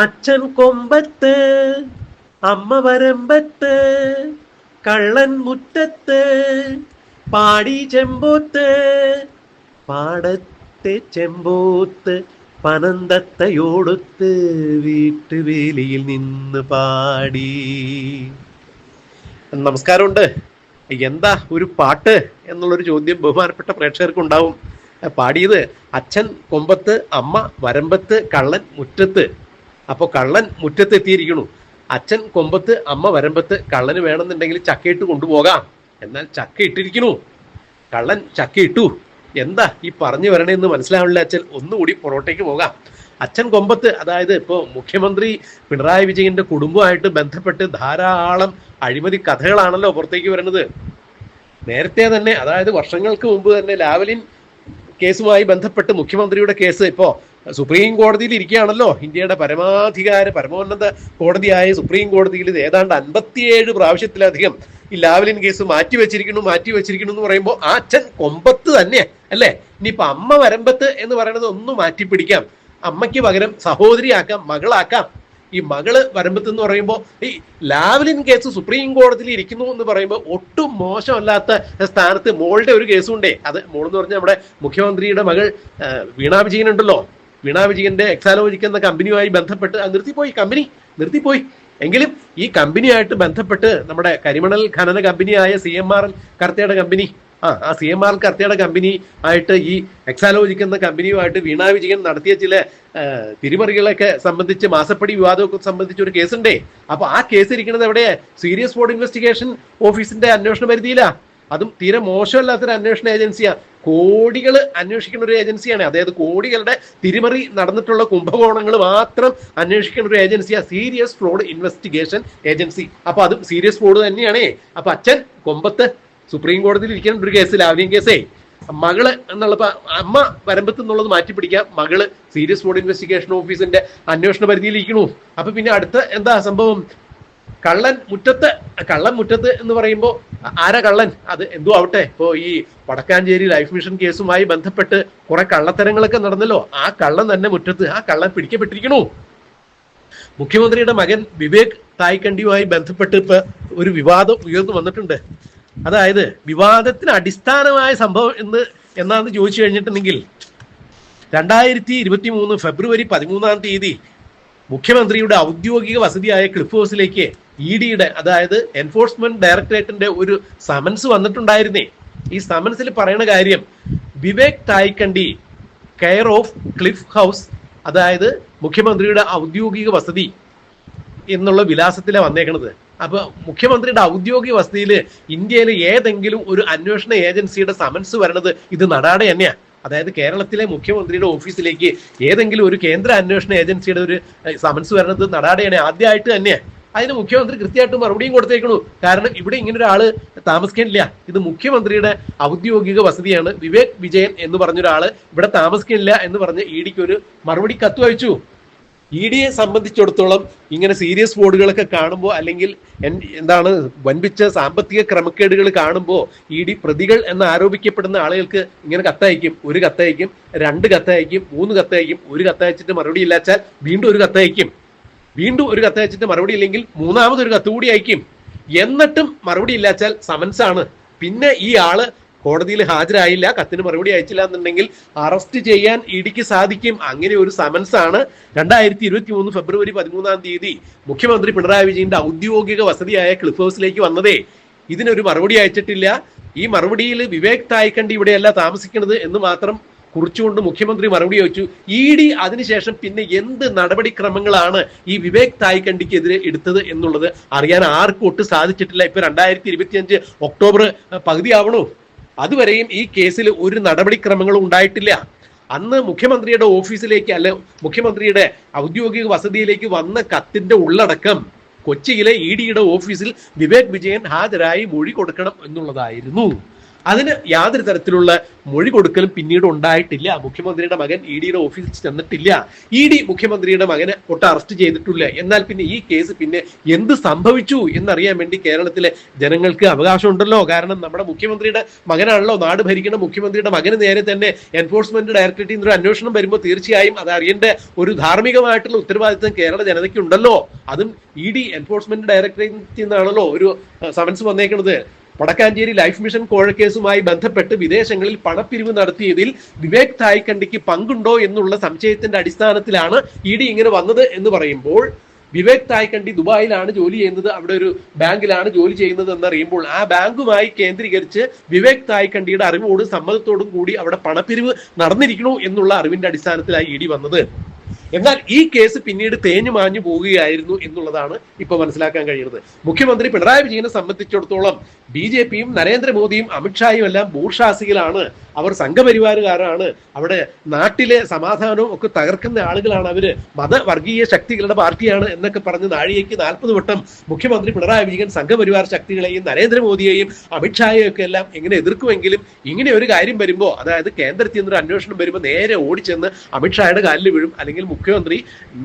അച്ഛൻ കൊമ്പത്ത് അമ്മ വരമ്പത്ത് കള്ളൻ മുറ്റത്ത് പാടി ചെമ്പോത്ത് പാടത്തെ ചെമ്പോത്ത് പനന്തത്തയോടൊത്ത് വീട്ടുവേലിയിൽ നിന്ന് പാടി. നമസ്കാരമുണ്ട്. എന്താ ഒരു പാട്ട് എന്നുള്ളൊരു ചോദ്യം ബഹുമാനപ്പെട്ട പ്രേക്ഷകർക്ക് ഉണ്ടാവും പാടിയത് അച്ഛൻ കൊമ്പത്ത് അമ്മ വരമ്പത്ത് കള്ളൻ മുറ്റത്ത്. അപ്പോൾ കള്ളൻ മുറ്റത്തെത്തിയിരിക്കുന്നു അച്ഛൻ കൊമ്പത്ത് അമ്മ വരമ്പത്ത് കള്ളന് വേണമെന്നുണ്ടെങ്കിൽ ചക്കയിട്ട് കൊണ്ടുപോകാം. എന്നാൽ ചക്ക ഇട്ടിരിക്കണു കള്ളൻ ചക്ക ഇട്ടു എന്താ ഈ പറഞ്ഞു വരണേന്ന് മനസ്സിലാവില്ല അച്ഛൻ. ഒന്നുകൂടി പൊറോട്ടയ്ക്ക് പോകാം. അച്ഛൻ കൊമ്പത്ത് അതായത് ഇപ്പോൾ മുഖ്യമന്ത്രി പിണറായി വിജയന്റെ കുടുംബമായിട്ട് ബന്ധപ്പെട്ട് ധാരാളം അഴിമതി കഥകളാണല്ലോ പുറത്തേക്ക് വരുന്നത് നേരത്തെ തന്നെ അതായത് വർഷങ്ങൾക്ക് മുമ്പ് തന്നെ ലാവലിൻ കേസുമായി ബന്ധപ്പെട്ട് മുഖ്യമന്ത്രിയുടെ കേസ് ഇപ്പോ സുപ്രീം കോടതിയിൽ ഇരിക്കുകയാണല്ലോ. ഇന്ത്യയുടെ പരമാധികാര പരമോന്നത കോടതിയായ സുപ്രീം കോടതിയിൽ ഇത് ഏതാണ്ട് അൻപത്തിയേഴ് പ്രാവശ്യത്തിലധികം ഈ ലാവലിൻ കേസ് മാറ്റി വെച്ചിരിക്കുന്നു മാറ്റി വെച്ചിരിക്കുന്നു എന്ന് പറയുമ്പോൾ ആ അച്ഛൻ കൊമ്പത്ത് തന്നെ അല്ലേ? ഇനിയിപ്പൊ അമ്മ വരമ്പത്ത് എന്ന് പറയുന്നത് ഒന്നും മാറ്റി പിടിക്കാം അമ്മയ്ക്ക് പകരം സഹോദരിയാക്കാം മകളാക്കാം. ഈ മകൾ വരമ്പത്ത് എന്ന് പറയുമ്പോൾ ഈ ലാവലിൻ കേസ് സുപ്രീം കോടതിയിൽ ഇരിക്കുന്നു എന്ന് പറയുമ്പോൾ ഒട്ടും മോശമല്ലാത്ത സ്ഥാനത്ത് മോളുടെ ഒരു കേസുണ്ടേ അത് മോൾ എന്ന് പറഞ്ഞാൽ നമ്മുടെ മുഖ്യമന്ത്രിയുടെ മകൾ വീണാ വിജയൻ ഉണ്ടല്ലോ. വീണാ വിജയന്റെ എക്സാലോജിക് എന്ന കമ്പനിയുമായി ബന്ധപ്പെട്ട് നിർത്തിപ്പോയി. കമ്പനി നിർത്തിപ്പോയി. എങ്കിലും ഈ കമ്പനിയായിട്ട് ബന്ധപ്പെട്ട് നമ്മുടെ കരിമണൽ ഖനന കമ്പനിയായ സി എം ആർ എൽ കർത്തയുടെ കമ്പനി ആ ആ സി എം ആർ എൽ കർത്തയുടെ കമ്പനി ആയിട്ട് ഈ എക്സാലോജിക് എന്ന കമ്പനിയുമായിട്ട് വീണാ വിജയൻ നടത്തിയ ചില തിരിമറികളൊക്കെ സംബന്ധിച്ച് മാസപ്പടി വിവാദമൊക്കെ സംബന്ധിച്ച് ഒരു കേസുണ്ടേ. അപ്പൊ ആ കേസ് ഇരിക്കുന്നത് എവിടെ? സീരിയസ് ബോർഡ് ഇൻവെസ്റ്റിഗേഷൻ ഓഫീസിന്റെ അന്വേഷണ പരിധിയിലാ. അതും തീരെ മോശമല്ലാത്തൊരു അന്വേഷണ ഏജൻസിയാ. കോടികൾ അന്വേഷിക്കുന്ന ഒരു ഏജൻസിയാണ്. അതായത് കോടികളുടെ തിരിമറി നടന്നിട്ടുള്ള കുംഭകോണങ്ങൾ മാത്രം അന്വേഷിക്കുന്ന ഒരു ഏജൻസിയാ സീരിയസ് ഫ്രോഡ് ഇൻവെസ്റ്റിഗേഷൻ ഏജൻസി. അപ്പൊ അതും സീരിയസ് ഫ്രോഡ് തന്നെയാണേ. അപ്പൊ അച്ഛൻ കൊമ്പത്ത് സുപ്രീം കോടതിയിൽ ഇരിക്കുന്ന ഒരു കേസ് ലാവ്ലിയം കേസേ. മകൾ എന്നുള്ള അമ്മ വരമ്പത്ത് എന്നുള്ളത് മാറ്റി പിടിക്കാം. മകൾ സീരിയസ് ഫ്രോഡ് ഇൻവെസ്റ്റിഗേഷൻ ഓഫീസിന്റെ അന്വേഷണ പരിധിയിൽ ഇരിക്കണു. അപ്പൊ പിന്നെ അടുത്ത എന്താ സംഭവം? കള്ളൻ മുറ്റത്ത് കള്ളൻ മുറ്റത്ത് എന്ന് പറയുമ്പോൾ ആരാ കള്ളൻ? അത് എന്തോ ആവട്ടെ. ഇപ്പോ ഈ വടക്കാഞ്ചേരി ലൈഫ് മിഷൻ കേസുമായി ബന്ധപ്പെട്ട് കുറെ കള്ളത്തരങ്ങളൊക്കെ നടന്നല്ലോ. ആ കള്ളൻ തന്നെ മുറ്റത്ത് ആ കള്ളൻ പിടിക്കപ്പെട്ടിരിക്കണു. മുഖ്യമന്ത്രിയുടെ മകൻ വിവേക് തായ്ക്കണ്ടിയുമായി ബന്ധപ്പെട്ട് ഇപ്പൊ ഒരു വിവാദം ഉയർന്നു വന്നിട്ടുണ്ട്. അതായത് വിവാദത്തിന് അടിസ്ഥാനമായ സംഭവം എന്ന് എന്നാന്ന് ചോദിച്ചു കഴിഞ്ഞിട്ടുണ്ടെങ്കിൽ രണ്ടായിരത്തി ഇരുപത്തി മൂന്ന് ഫെബ്രുവരി പതിമൂന്നാം തീയതി മുഖ്യമന്ത്രിയുടെ ഔദ്യോഗിക വസതിയായ ക്ലിഫ് ഹൗസിലേക്ക് ഇ ഡിയുടെ അതായത് എൻഫോഴ്സ്മെന്റ് ഡയറക്ടറേറ്റിന്റെ ഒരു സമൻസ് വന്നിട്ടുണ്ടായിരുന്നേ. ഈ സമൻസിൽ പറയുന്ന കാര്യം Vivek Thaikandi care of Cliff House അതായത് മുഖ്യമന്ത്രിയുടെ ഔദ്യോഗിക വസതി എന്നുള്ള വിലാസത്തിലാണ് വന്നേക്കണത്. അപ്പൊ മുഖ്യമന്ത്രിയുടെ ഔദ്യോഗിക വസതിയിൽ ഇന്ത്യയിലെ ഏതെങ്കിലും ഒരു അന്വേഷണ ഏജൻസിയുടെ സമൻസ് വരണത് ഇത് നടാടെ തന്നെയാ. അതായത് കേരളത്തിലെ മുഖ്യമന്ത്രിയുടെ ഓഫീസിലേക്ക് ഏതെങ്കിലും ഒരു കേന്ദ്ര അന്വേഷണ ഏജൻസിയുടെ ഒരു സമൻസ് വരണത് നടാടെയാണ് ആദ്യമായിട്ട് തന്നെ അതിന് മുഖ്യമന്ത്രി കൃത്യമായിട്ട് മറുപടിയും കൊടുത്തേക്കണു. കാരണം ഇവിടെ ഇങ്ങനെ ഒരാൾ താമസിക്കാനില്ല ഇത് മുഖ്യമന്ത്രിയുടെ ഔദ്യോഗിക വസതിയാണ്. വിവേക് വിജയൻ എന്ന് പറഞ്ഞൊരാൾ ഇവിടെ താമസിക്കാനില്ല എന്ന് പറഞ്ഞ് ഇ ഡിക്ക് ഒരു മറുപടി കത്ത് അയച്ചു. ഇ ഡിയെ സംബന്ധിച്ചിടത്തോളം ഇങ്ങനെ സീരിയസ് ബോർഡുകളൊക്കെ കാണുമ്പോൾ അല്ലെങ്കിൽ എന്താണ് വൻപിച്ച സാമ്പത്തിക ക്രമക്കേടുകൾ കാണുമ്പോൾ ഇ ഡി പ്രതികൾ എന്ന് ആരോപിക്കപ്പെടുന്ന ആളുകൾക്ക് ഇങ്ങനെ കത്തയക്കും. ഒരു കത്തയക്കും രണ്ട് കത്തയക്കും മൂന്ന് കത്തയക്കും ഒരു കത്തയച്ചിട്ട് മറുപടി ഇല്ലാച്ചാൽ വീണ്ടും ഒരു കത്തയക്കും. വീണ്ടും ഒരു കത്തയച്ചിട്ട് മറുപടി ഇല്ലെങ്കിൽ മൂന്നാമതൊരു കത്ത് കൂടി അയക്കും. എന്നിട്ടും മറുപടി ഇല്ലാച്ചാൽ സമൻസ് ആണ്. പിന്നെ ഈ ആൾ കോടതിയിൽ ഹാജരായില്ല കത്തിന് മറുപടി അയച്ചില്ല എന്നുണ്ടെങ്കിൽ അറസ്റ്റ് ചെയ്യാൻ ഇടിക്ക് സാധിക്കും. അങ്ങനെ ഒരു സമൻസ് ആണ്. രണ്ടായിരത്തി ഇരുപത്തി മൂന്ന് ഫെബ്രുവരി പതിമൂന്നാം തീയതി മുഖ്യമന്ത്രി പിണറായി വിജയന്റെ ഔദ്യോഗിക വസതിയായ ക്ലിഫ് ഹൗസിലേക്ക് വന്നതേ. ഇതിനൊരു മറുപടി അയച്ചിട്ടില്ല. ഈ മറുപടിയിൽ വിവേക് തായ്ക്കണ്ടി ഇവിടെയല്ല താമസിക്കുന്നത് എന്ന് മാത്രം കുറിച്ചുകൊണ്ട് മുഖ്യമന്ത്രി മറുപടി ചോദിച്ചു. ഇ ഡി അതിനുശേഷം പിന്നെ എന്ത് നടപടിക്രമങ്ങളാണ് ഈ വിവേക് തായ്ക്കണ്ടിക്കെതിരെ എടുത്തത് എന്നുള്ളത് അറിയാൻ ആർക്കും ഒട്ടും സാധിച്ചിട്ടില്ല. ഇപ്പൊ രണ്ടായിരത്തി ഇരുപത്തിയഞ്ച് ഒക്ടോബർ പകുതിയാവണു. അതുവരെയും ഈ കേസിൽ ഒരു നടപടിക്രമങ്ങളും ഉണ്ടായിട്ടില്ല. അന്ന് മുഖ്യമന്ത്രിയുടെ ഓഫീസിലേക്ക് അല്ലെ മുഖ്യമന്ത്രിയുടെ ഔദ്യോഗിക വസതിയിലേക്ക് വന്ന കത്തിന്റെ ഉള്ളടക്കം കൊച്ചിയിലെ ഇ ഡിയുടെ ഓഫീസിൽ വിവേക് വിജയൻ ഹാജരായി മൊഴി കൊടുക്കണം എന്നുള്ളതായിരുന്നു. അതിന് യാതൊരു തരത്തിലുള്ള മൊഴി കൊടുക്കലും പിന്നീട് ഉണ്ടായിട്ടില്ല. മുഖ്യമന്ത്രിയുടെ മകൻ ഇ ഡിയുടെ ഓഫീസിൽ ചെന്നിട്ടില്ല. ഇ ഡി മുഖ്യമന്ത്രിയുടെ മകനെ ഒട്ട് അറസ്റ്റ് ചെയ്തിട്ടില്ല. എന്നാൽ പിന്നെ ഈ കേസ് പിന്നെ എന്ത് സംഭവിച്ചു എന്നറിയാൻ വേണ്ടി കേരളത്തിലെ ജനങ്ങൾക്ക് അവകാശമുണ്ടല്ലോ. കാരണം നമ്മുടെ മുഖ്യമന്ത്രിയുടെ മകനാണല്ലോ നാട് ഭരിക്കുന്ന മുഖ്യമന്ത്രിയുടെ മകന് നേരെ തന്നെ എൻഫോഴ്സ്മെന്റ് ഡയറക്ടറേറ്റിൽ നിന്ന് ഒരു അന്വേഷണം വരുമ്പോൾ തീർച്ചയായും അത് അറിയേണ്ട ഒരു ധാർമ്മികമായിട്ടുള്ള ഉത്തരവാദിത്തം കേരള ജനതയ്ക്ക് ഉണ്ടല്ലോ അതും ഇ ഡി എൻഫോഴ്സ്മെന്റ് ഡയറക്ടറേറ്റിൽ നിന്നാണല്ലോ ഒരു സമൻസ് വന്നേക്കുന്നത് വടക്കാഞ്ചേരി ലൈഫ് മിഷൻ കോഴക്കേസുമായി ബന്ധപ്പെട്ട് വിദേശങ്ങളിൽ പണപ്പിരിവ് നടത്തിയതിൽ വിവേക് തായ്ക്കണ്ടിക്ക് പങ്കുണ്ടോ എന്നുള്ള സംശയത്തിന്റെ അടിസ്ഥാനത്തിലാണ് ഇ ഡി ഇങ്ങനെ വന്നത് എന്ന് പറയുമ്പോൾ വിവേക് തായ്ക്കണ്ടി ദുബായിലാണ് ജോലി ചെയ്യുന്നത് അവിടെ ഒരു ബാങ്കിലാണ് ജോലി ചെയ്യുന്നത് എന്നറിയുമ്പോൾ ആ ബാങ്കുമായി കേന്ദ്രീകരിച്ച് വിവേക് തായ്ക്കണ്ടിയുടെ അറിവോടും സമ്മതത്തോടും കൂടി അവിടെ പണപ്പിരിവ് നടന്നിരിക്കണോ എന്നുള്ള അറിവിന്റെ അടിസ്ഥാനത്തിലായി ഇ ഡി വന്നത്. എന്നാൽ ഈ കേസ് പിന്നീട് തേഞ്ഞു മാഞ്ഞു പോവുകയായിരുന്നു എന്നുള്ളതാണ് ഇപ്പൊ മനസ്സിലാക്കാൻ കഴിയുന്നത്. മുഖ്യമന്ത്രി പിണറായി വിജയനെ സംബന്ധിച്ചിടത്തോളം ബി ജെ പിയും നരേന്ദ്രമോദിയും അമിത്ഷായും എല്ലാം ബൂർഷാസികളാണ് അവർ സംഘപരിവാരുകാരാണ് അവിടെ നാട്ടിലെ സമാധാനവും ഒക്കെ തകർക്കുന്ന ആളുകളാണ് അവർ. മതവർഗീയ ശക്തികളുടെ പാർട്ടിയാണ് എന്നൊക്കെ പറഞ്ഞ് നാഴികയ്ക്ക് നാൽപ്പത് വട്ടം മുഖ്യമന്ത്രി പിണറായി വിജയൻ സംഘപരിവാർ ശക്തികളെയും നരേന്ദ്രമോദിയെയും അമിത്ഷായെയും ഒക്കെ എല്ലാം എങ്ങനെ എതിർക്കുമെങ്കിലും ഇങ്ങനെ ഒരു കാര്യം വരുമ്പോൾ അതായത് കേന്ദ്രത്തിൽ നിന്നൊരു അന്വേഷണം വരുമ്പോൾ നേരെ ഓടിച്ചെന്ന് അമിത്ഷായുടെ കാലിൽ വീഴും അല്ലെങ്കിൽ മുഖ്യമന്ത്രി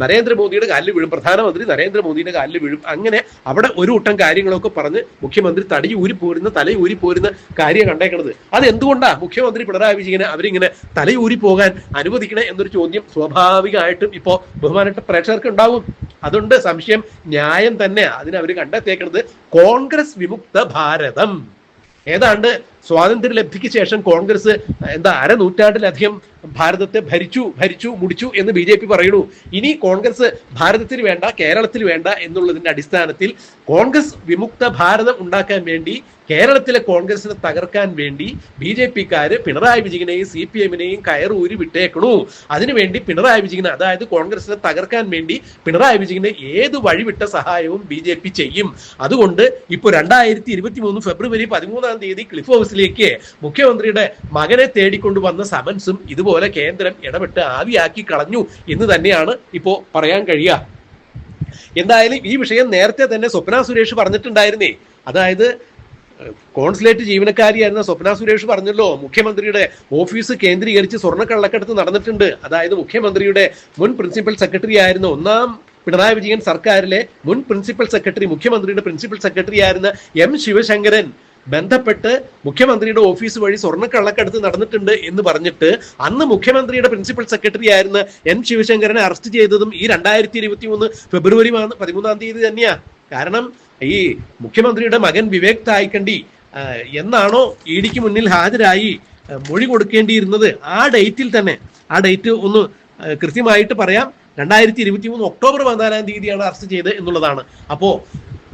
നരേന്ദ്രമോദിയുടെ കാലിൽ വീഴും പ്രധാനമന്ത്രി നരേന്ദ്രമോദിയുടെ കാലിൽ വീഴും. അങ്ങനെ അവിടെ ഒരു കൂട്ടം കാര്യങ്ങളൊക്കെ പറഞ്ഞ് മുഖ്യമന്ത്രി തടി ഊരി പോരുന്ന തല പോരുന്ന കാര്യം കണ്ടേക്കണത്. അത് എന്തുകൊണ്ടാ മുഖ്യമന്ത്രി പിണറായി വിജയനെ അവരിങ്ങനെ തലയൂരി പോകാൻ അനുവദിക്കണേ എന്നൊരു ചോദ്യം സ്വാഭാവികമായിട്ടും ഇപ്പോൾ ബഹുമാനപ്പെട്ട പ്രേക്ഷകർക്ക് ഉണ്ടാവും. അതുകൊണ്ട് സംശയം ന്യായം തന്നെ അതിനവർ കണ്ടെത്തിയേക്കുന്നത് കോൺഗ്രസ് വിമുക്ത ഭാരതം. ഏതാണ്ട് സ്വാതന്ത്ര്യ ലബ്ധിക്ക് ശേഷം കോൺഗ്രസ് എന്താ അരനൂറ്റാണ്ടിലധികം ഭാരതത്തെ ഭരിച്ചു ഭരിച്ചു മുടിച്ചു എന്ന് ബി ജെ പി പറയുന്നു. ഇനി കോൺഗ്രസ് ഭാരതത്തിന് വേണ്ട കേരളത്തിൽ വേണ്ട എന്നുള്ളതിന്റെ അടിസ്ഥാനത്തിൽ കോൺഗ്രസ് വിമുക്ത ഭാരതം ഉണ്ടാക്കാൻ വേണ്ടി കേരളത്തിലെ കോൺഗ്രസിനെ തകർക്കാൻ വേണ്ടി ബി ജെ പിക്കാര് പിണറായി വിജയനെയും സി പി എമ്മിനെയും കയറൂരി വിട്ടേക്കണു. അതിനുവേണ്ടി പിണറായി വിജയനെ അതായത് കോൺഗ്രസിനെ തകർക്കാൻ വേണ്ടി പിണറായി വിജയന് ഏത് വഴിവിട്ട സഹായവും ബി ജെ പി ചെയ്യും. അതുകൊണ്ട് ഇപ്പൊ രണ്ടായിരത്തി ഇരുപത്തി മൂന്ന് ഫെബ്രുവരി പതിമൂന്നാം തീയതി ക്ലിഫ് ഹൗസിലേക്ക് മുഖ്യമന്ത്രിയുടെ മകനെ തേടിക്കൊണ്ടുവന്ന സമൻസും ഇതുപോലെ കേന്ദ്രം ഇടപെട്ട് ആവിയാക്കി കളഞ്ഞു എന്ന് തന്നെയാണ് ഇപ്പോ പറയാൻ കഴിയുക. എന്തായാലും ഈ വിഷയം നേരത്തെ തന്നെ സ്വപ്ന സുരേഷ് പറഞ്ഞിട്ടുണ്ടായിരുന്നേ. അതായത് കോൺസുലേറ്റ് ജീവനക്കാരിയായിരുന്ന സ്വപ്ന സുരേഷ് പറഞ്ഞല്ലോ മുഖ്യമന്ത്രിയുടെ ഓഫീസ് കേന്ദ്രീകരിച്ച് സ്വർണക്കള്ളക്കടത്ത് നടന്നിട്ടുണ്ട്. അതായത് മുഖ്യമന്ത്രിയുടെ മുൻ പ്രിൻസിപ്പൽ സെക്രട്ടറി ആയിരുന്ന ഒന്നാം പിണറായി വിജയൻ സർക്കാരിലെ മുൻ പ്രിൻസിപ്പൽ സെക്രട്ടറി മുഖ്യമന്ത്രിയുടെ പ്രിൻസിപ്പൽ സെക്രട്ടറി ആയിരുന്ന എം ശിവശങ്കരൻ. ബന്ധപ്പെട്ട് മുഖ്യമന്ത്രിയുടെ ഓഫീസ് വഴി സ്വർണക്കള്ളക്കടത്ത് നടന്നിട്ടുണ്ട് എന്ന് പറഞ്ഞിട്ട് അന്ന് മുഖ്യമന്ത്രിയുടെ പ്രിൻസിപ്പൽ സെക്രട്ടറി ആയിരുന്ന എൻ ശിവശങ്കരനെ അറസ്റ്റ് ചെയ്തതും ഈ രണ്ടായിരത്തി ഇരുപത്തി മൂന്ന് ഫെബ്രുവരി പതിമൂന്നാം തീയതി തന്നെയാ. കാരണം ഈ മുഖ്യമന്ത്രിയുടെ മകൻ വിവേക് തായ്ക്കണ്ടി എന്നാണോ ഇ ഡിക്ക് മുന്നിൽ ഹാജരായി മൊഴി കൊടുക്കേണ്ടിയിരുന്നത്. ആ ഡേറ്റിൽ തന്നെ ആ ഡേറ്റ് ഒന്ന് കൃത്യമായിട്ട് പറയാം. രണ്ടായിരത്തി ഇരുപത്തി മൂന്ന് ഒക്ടോബർ പതിനാലാം തീയതിയാണ് അറസ്റ്റ് ചെയ്തത് എന്നുള്ളതാണ്. അപ്പോ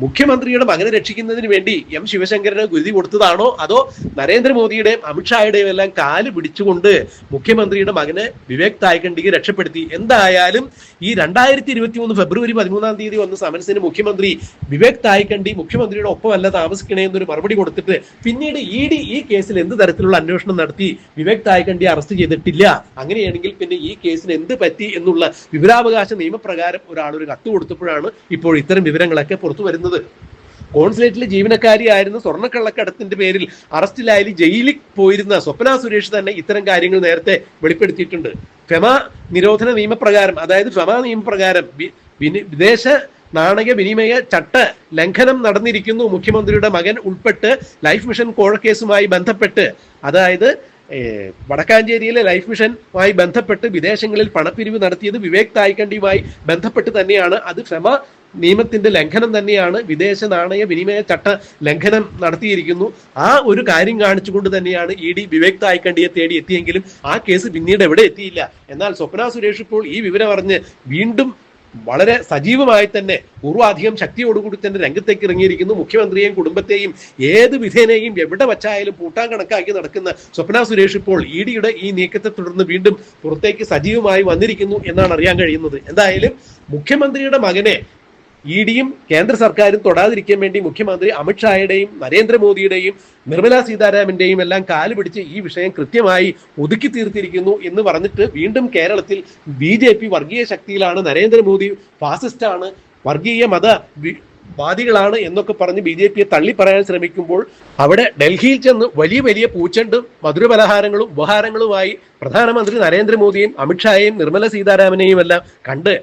മുഖ്യമന്ത്രിയുടെ മകനെ രക്ഷിക്കുന്നതിന് വേണ്ടി എം ശിവശങ്കരന് ഗുരുതി കൊടുത്തതാണോ? അതോ നരേന്ദ്രമോദിയുടെയും അമിത്ഷായുടെയും എല്ലാം കാൽ പിടിച്ചുകൊണ്ട് മുഖ്യമന്ത്രിയുടെ മകനെ വിവേക് തായ്ക്കണ്ടിക്ക് രക്ഷപ്പെടുത്തി? എന്തായാലും ഈ രണ്ടായിരത്തി ഇരുപത്തി മൂന്ന് ഫെബ്രുവരി പതിമൂന്നാം തീയതി വന്ന സമൻസിന് മുഖ്യമന്ത്രി വിവേക് തായ്ക്കണ്ടി മുഖ്യമന്ത്രിയുടെ ഒപ്പമല്ല താമസിക്കണേ എന്നൊരു മറുപടി കൊടുത്തിട്ട് പിന്നീട് ഇ ഡി ഈ കേസിൽ എന്ത് തരത്തിലുള്ള അന്വേഷണം നടത്തി വിവേക് തായ്ക്കണ്ടി അറസ്റ്റ് ചെയ്തിട്ടില്ല? അങ്ങനെയാണെങ്കിൽ പിന്നെ ഈ കേസിന് എന്ത് പറ്റി എന്നുള്ള വിവരാവകാശ നിയമപ്രകാരം ഒരാൾ ഒരു കത്ത് കൊടുത്തപ്പോഴാണ് ഇപ്പോൾ ഇത്തരം വിവരങ്ങളൊക്കെ പുറത്തു വരുന്നത്. കോൺസുലേറ്റിലെ ജീവനക്കാരിയായിരുന്ന സ്വർണക്കള്ളക്കടത്തിന്റെ പേരിൽ അറസ്റ്റിലായാലും ജയിലിൽ പോയിരുന്ന സ്വപ്ന സുരേഷ് തന്നെ ഇത്തരം കാര്യങ്ങൾ നേരത്തെ വെളിപ്പെടുത്തിയിട്ടുണ്ട്. ഫെമ നിരോധന നിയമപ്രകാരം അതായത് ഫെമ നിയമപ്രകാരം വിദേശ നാണയ വിനിമയ ചട്ട ലംഘനം നടന്നിരിക്കുന്നു. മുഖ്യമന്ത്രിയുടെ മകൻ ഉൾപ്പെട്ട് ലൈഫ് മിഷൻ കോഴക്കേസുമായി ബന്ധപ്പെട്ട് അതായത് വടക്കാഞ്ചേരിയിലെ ലൈഫ് മിഷനുമായി ബന്ധപ്പെട്ട് വിദേശങ്ങളിൽ പണപ്പിരിവ് നടത്തിയത് വിവേക് തായ്ക്കണ്ടിയുമായി ബന്ധപ്പെട്ട് തന്നെയാണ്. അത് ഫെമ നിയമത്തിന്റെ ലംഘനം തന്നെയാണ് വിദേശ നാണയ വിനിമയ ചട്ട ലംഘനം നടത്തിയിരിക്കുന്നു. ആ ഒരു കാര്യം കാണിച്ചുകൊണ്ട് തന്നെയാണ് ഇ ഡി വിവേക് തായ്ക്കണ്ടിയെ തേടി എത്തിയെങ്കിലും ആ കേസ് പിന്നീട് എവിടെ എത്തിയില്ല. എന്നാൽ സ്വപ്ന സുരേഷ് ഇപ്പോൾ ഈ വിവരം അറിഞ്ഞ് വീണ്ടും വളരെ സജീവമായി തന്നെ പൂർവാധികം ശക്തിയോടുകൂടി തന്നെ രംഗത്തേക്ക് ഇറങ്ങിയിരിക്കുന്നു. മുഖ്യമന്ത്രിയെയും കുടുംബത്തെയും ഏത് വിധേനയും എവിടെ വച്ചായാലും പൂട്ടാൻ കണക്കാക്കി നടക്കുന്ന സ്വപ്ന സുരേഷ് ഇപ്പോൾ ഇ ഡിയുടെ ഈ നീക്കത്തെ തുടർന്ന് വീണ്ടും പുറത്തേക്ക് സജീവമായി വന്നിരിക്കുന്നു എന്നാണ് അറിയാൻ കഴിയുന്നത്. എന്തായാലും മുഖ്യമന്ത്രിയുടെ മകനെ ഇ ഡിയും കേന്ദ്ര സർക്കാരും തൊടാതിരിക്കാൻ വേണ്ടി മുഖ്യമന്ത്രി അമിത്ഷായുടെയും നരേന്ദ്രമോദിയുടെയും നിർമ്മല സീതാരാമന്റെയും എല്ലാം കാൽ പിടിച്ച് ഈ വിഷയം കൃത്യമായി ഒതുക്കി തീർത്തിരിക്കുന്നു എന്ന് പറഞ്ഞിട്ട് വീണ്ടും കേരളത്തിൽ ബി ജെ പി വർഗീയ ശക്തിയിലാണ് നരേന്ദ്രമോദി ഫാസിസ്റ്റാണ് വർഗീയ മത വാദികളാണ് എന്നൊക്കെ പറഞ്ഞ് ബി ജെ പിയെ തള്ളി പറയാൻ ശ്രമിക്കുമ്പോൾ അവിടെ ഡൽഹിയിൽ ചെന്ന് വലിയ വലിയ പൂച്ചണ്ടും മധുരപലഹാരങ്ങളും ഉപഹാരങ്ങളുമായി പ്രധാനമന്ത്രി നരേന്ദ്രമോദിയും അമിത്ഷായെയും നിർമ്മല സീതാരാമനെയും എല്ലാം കണ്ട്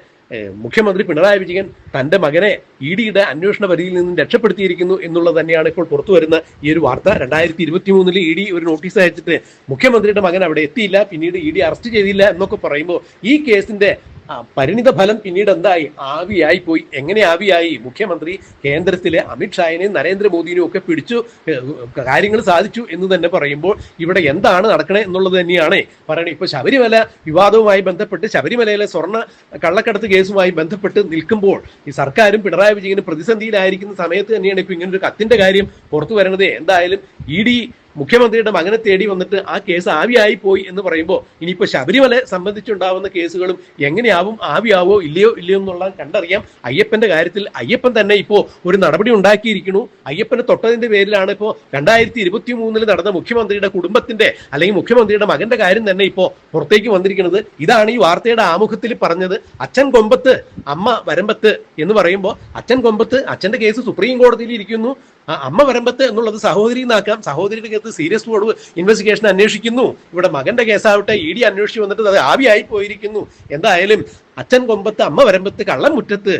മുഖ്യമന്ത്രി പിണറായി വിജയൻ തന്റെ മകനെ ഇ ഡിയുടെ അന്വേഷണ പരിധിയിൽ നിന്നും രക്ഷപ്പെടുത്തിയിരിക്കുന്നു എന്നുള്ളത് തന്നെയാണ് ഇപ്പോൾ പുറത്തു വരുന്ന ഈ ഒരു വാർത്ത. രണ്ടായിരത്തി ഇരുപത്തി മൂന്നിൽ ഇ ഡി ഒരു നോട്ടീസ് അയച്ചിട്ട് മുഖ്യമന്ത്രിയുടെ മകൻ അവിടെ എത്തിയില്ല പിന്നീട് ഇ ഡി അറസ്റ്റ് ചെയ്തില്ല എന്നൊക്കെ പറയുമ്പോൾ ഈ കേസിന്റെ പരിണിത ഫലം പിന്നീട് എന്തായി? ആവിയായി പോയി. എങ്ങനെ ആവിയായി? മുഖ്യമന്ത്രി കേന്ദ്രത്തിലെ അമിത്ഷായിനെയും നരേന്ദ്രമോദിനെയും ഒക്കെ പിടിച്ചു കാര്യങ്ങൾ സാധിച്ചു എന്ന് തന്നെ പറയുമ്പോൾ ഇവിടെ എന്താണ് നടക്കണേ എന്നുള്ളത് തന്നെയാണ്. പറയണത് ഇപ്പൊ ശബരിമല വിവാദവുമായി ബന്ധപ്പെട്ട് ശബരിമലയിലെ സ്വർണ കള്ളക്കടത്ത് കേസുമായി ബന്ധപ്പെട്ട് നിൽക്കുമ്പോൾ ഈ സർക്കാരും പിണറായി വിജയനും പ്രതിസന്ധിയിലായിരിക്കുന്ന സമയത്ത് തന്നെയാണ് ഇപ്പൊ ഇങ്ങനൊരു കത്തിന്റെ കാര്യം പുറത്തു വരണത്. എന്തായാലും ഇ ഡി മുഖ്യമന്ത്രിയുടെ മകനെ തേടി വന്നിട്ട് ആ കേസ് ആവിയായി പോയി എന്ന് പറയുമ്പോൾ ഇനിയിപ്പോൾ ശബരിമല സംബന്ധിച്ചുണ്ടാവുന്ന കേസുകളും എങ്ങനെയാവും? ആവിയാവോ? ഇല്ലയോ? ഇല്ലയോ എന്നുള്ള കണ്ടറിയാം. അയ്യപ്പന്റെ കാര്യത്തിൽ അയ്യപ്പൻ തന്നെ ഇപ്പോൾ ഒരു നടപടി ഉണ്ടാക്കിയിരിക്കുന്നു. അയ്യപ്പനെ തൊട്ടതിന്റെ പേരിലാണ് ഇപ്പോൾ രണ്ടായിരത്തി ഇരുപത്തി മൂന്നിൽ നടന്ന മുഖ്യമന്ത്രിയുടെ കുടുംബത്തിന്റെ അല്ലെങ്കിൽ മുഖ്യമന്ത്രിയുടെ മകന്റെ കാര്യം തന്നെ ഇപ്പോൾ പുറത്തേക്ക് വന്നിരിക്കുന്നത്. ഇതാണ് ഈ വാർത്തയുടെ ആമുഖത്തിൽ പറഞ്ഞത് അച്ഛൻ കൊമ്പത്ത് അമ്മ വരമ്പത്ത് എന്ന് പറയുമ്പോൾ അച്ഛൻ കൊമ്പത്ത് അച്ഛന്റെ കേസ് സുപ്രീം കോടതിയിൽ ഇരിക്കുന്നു. ആ അമ്മ വരമ്പത്ത് എന്നുള്ളത് സഹോദരി എന്നാക്കാം സഹോദരിയുടെ കേസ് സീരിയസ് ബോർഡ് ഇൻവെസ്റ്റിഗേഷൻ അന്വേഷിക്കുന്നു. ഇവിടെ മകന്റെ കേസാവട്ടെ ഇ ഡി അന്വേഷിച്ച് വന്നിട്ട് അത് ആവിയായി പോയിരിക്കുന്നു. എന്തായാലും അച്ഛൻ കൊമ്പത്ത് അമ്മ വരമ്പത്ത് കള്ളം മുറ്റത്ത്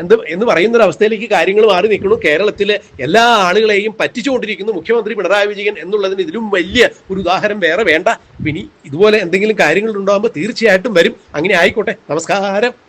എന്ത് എന്ന് പറയുന്ന ഒരു അവസ്ഥയിലേക്ക് കാര്യങ്ങൾ മാറി നിൽക്കുന്നു. കേരളത്തിലെ എല്ലാ ആളുകളെയും പറ്റിച്ചുകൊണ്ടിരിക്കുന്നു മുഖ്യമന്ത്രി പിണറായി വിജയൻ എന്നുള്ളതിന് ഇതിലും വലിയ ഒരു ഉദാഹരണം വേറെ വേണ്ട. ഇനി ഇതുപോലെ എന്തെങ്കിലും കാര്യങ്ങൾ ഉണ്ടാകുമ്പോൾ തീർച്ചയായിട്ടും വരും. അങ്ങനെ ആയിക്കോട്ടെ. നമസ്കാരം.